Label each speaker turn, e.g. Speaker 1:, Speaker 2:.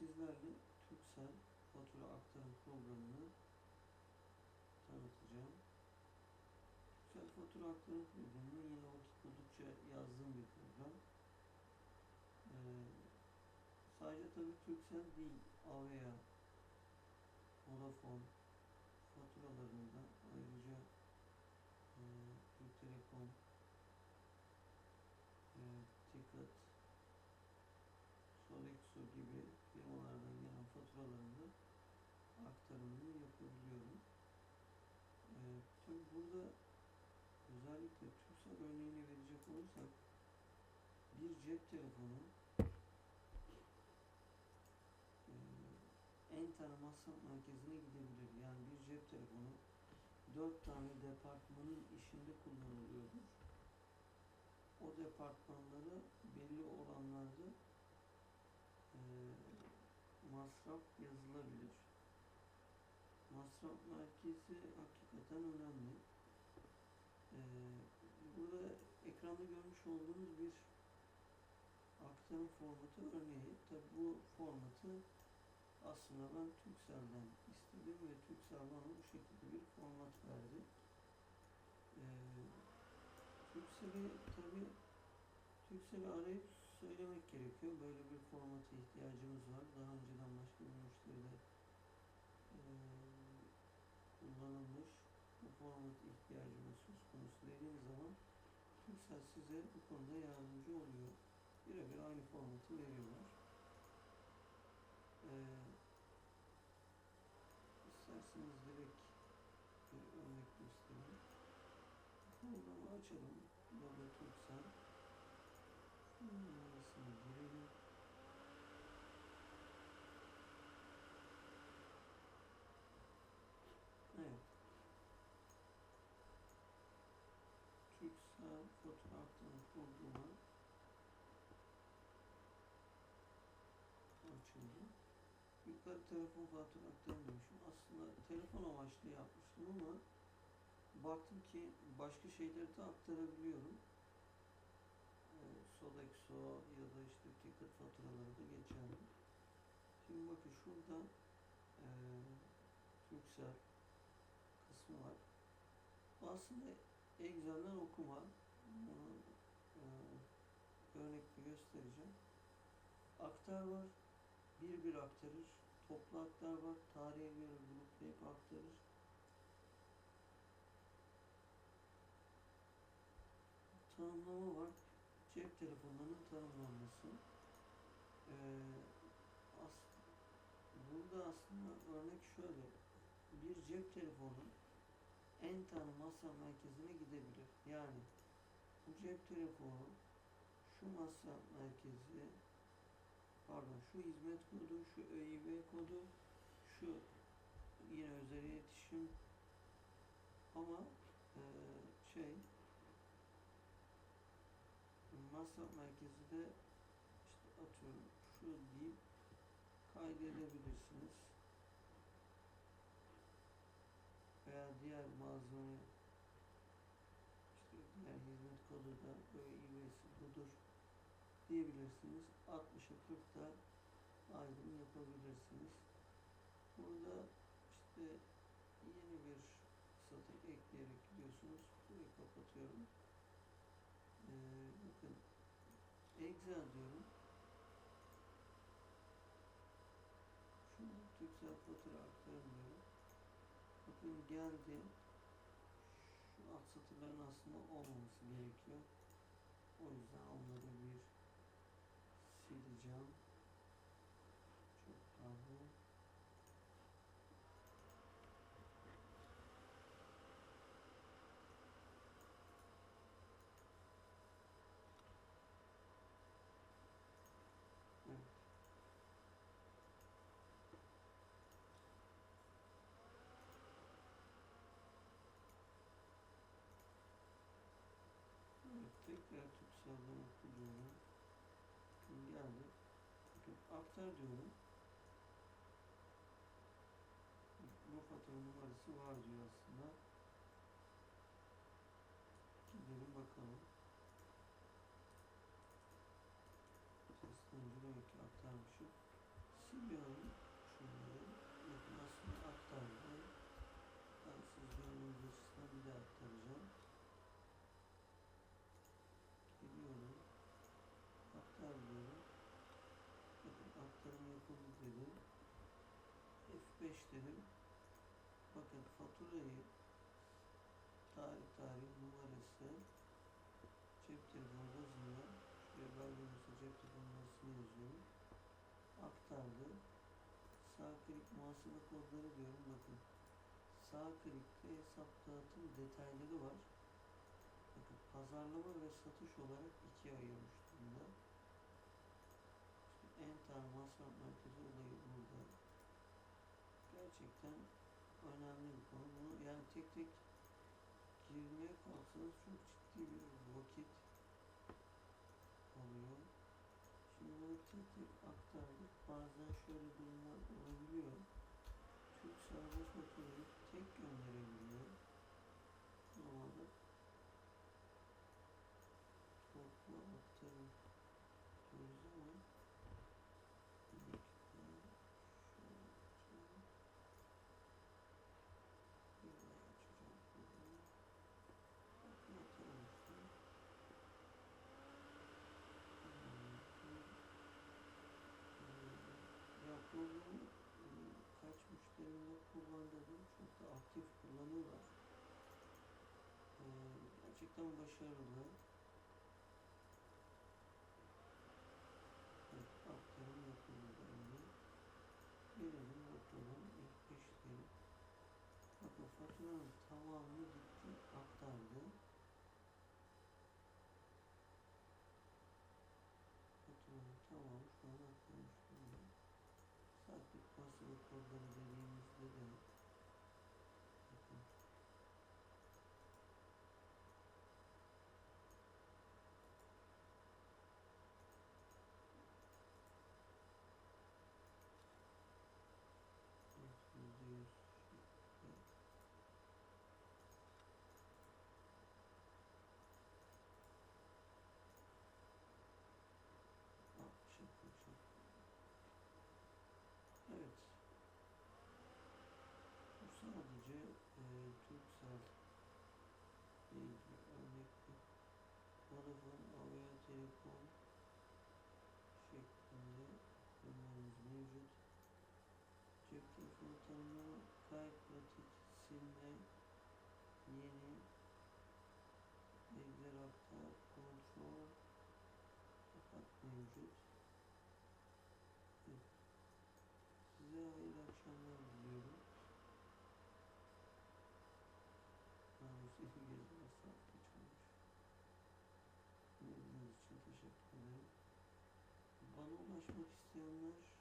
Speaker 1: sizlerle Türksel fatura aktarım programını tanıtacağım. Türksel fatura aktarım programını yine vakit buldukça yazdığım bir program. Ee, sadece tabii Türksel değil, Avea, Vodafone faturalarında ayrıca e, Türk Telekom, e, Ticket, Sodexo gibi faturalarında aktarımını yapabiliyorum. E, tabii burada özellikle TürkSat örneğini verecek olursak bir cep telefonu e, en tanımazsam merkezine gidebilir. Yani bir cep telefonu dört tane departmanın işinde kullanılıyordur. O departmanlara belli oranlarda masraf yazılabilir. Masraf merkezi hakikaten önemli. E, burada ekranda görmüş olduğunuz bir aktarım formatı örneği. Tabi bu formatı aslında ben Turkcell'den istedim ve Turkcell bana bu şekilde bir format verdi. Ee, Turkcell'i tabi Turkcell'i arayıp söylemek gerekiyor. Böyle bir formata ihtiyacımız var. Daha önceden başka bir müşteride e, kullanılmış bu format ihtiyacımız söz konusu dediğiniz zaman Turkcell size bu konuda yardımcı oluyor. Birebir aynı formatı veriyorlar. Ee, isterseniz direkt bir örnek göstereyim. Programı açalım. Turkcell. Numarasını girelim. Evet. Turkcell fatura aktarım programı açıldı. Yukarı telefon aktarım demişim. Aslında telefon amaçlı yapmıştım ama baktım ki başka şeyleri de aktarabiliyorum. Ee, Sodexo ticket faturaları da geçerli. Şimdi bakın şurada e, Turkcell kısmı var. Aslında Excel'den okuma. Bunu e, örnekle göstereceğim. Aktar var. Bir bir aktarır. Toplu aktar var. Tarihe göre gruplayıp aktarır. Tanımlama var. Cep telefonlarının tanımlanması. Ee, as burada aslında örnek şöyle. Bir cep telefonu en tanı masa merkezine gidebilir. Yani bu cep telefonu şu masa merkezi pardon şu hizmet kodu, şu ÖİV kodu, şu yine özel iletişim ama e, şey masa merkezi de işte atıyorum şu deyip kaydedebilirsiniz veya diğer malzeme işte diğer hizmet kodu da ÖİV'si budur diyebilirsiniz. 60'a 40'da ayrım yapabilirsiniz. Burada işte yeni bir satır ekleyerek gidiyorsunuz. Burayı kapatıyorum. Ee, bakın Excel diyorum. Türksel fatura aktarım diyorum. Bakın geldi. Şu alt satırların aslında olmaması gerekiyor. O yüzden onları bir sileceğim. Çok pardon. Evet. Türkcell'den okuyorum. Şimdi geldi. Bakın aktar diyorum. Bu fatura numarası var diyor aslında. Gidelim bakalım. Seslenci demek ki aktarmışım. Siliyorum şunları. Bakın aslında aktardı. F9 dedim. F5 dedim. Bakın faturayı tarih tarih numarası cep telefonu bazında şuraya belgemişse cep telefonu numarasını yazıyorum. Aktardı. Sağ klik muhasebe kodları diyorum bakın. Sağ klikte hesap dağıtım detayları var. Bakın pazarlama ve satış olarak ikiye ayırmış durumda. Masraf merkezi olayı burada. Gerçekten önemli bir konu. Bunu yani tek tek girmeye kalksanız çok ciddi bir vakit alıyor. Şimdi bunu tek tek aktardık. Bazen şöyle durumlar olabiliyor. Türk serbest faturayı tek gönderebiliyor. O zaman da toplu aktarım diyoruz ama bir dakika. Şöyle açalım. Bir daha açacağım programı. Bakın atalım işte. Ya programı e, kaç müşterimle kullandırdım. Çok da aktif kullanıyorlar. E, gerçekten başarılı. Evet, aktarım yapıldı bence. Gelelim bakalım ilk işleri. Bakın faturanın tamamını gitti aktardı. Faturanın tamamı şu an aktarmış durumda. Sabit basılı kodları dediğimizde de bakın yüzde yüz şekilde altmış yapılacak. Evet. Bu sadece e, Turkcell ile ilgili örnekti. Vodafone, Avea Telekom şeklinde ürünlerimiz mevcut. Cep telefonu tanımlama gayet pratik, silme, yeni, bilgiler aktar, kontrol, kapat mevcut. Evet. Size hayırlı akşamlar diliyorum. Namuslu geceler наш профессионаж.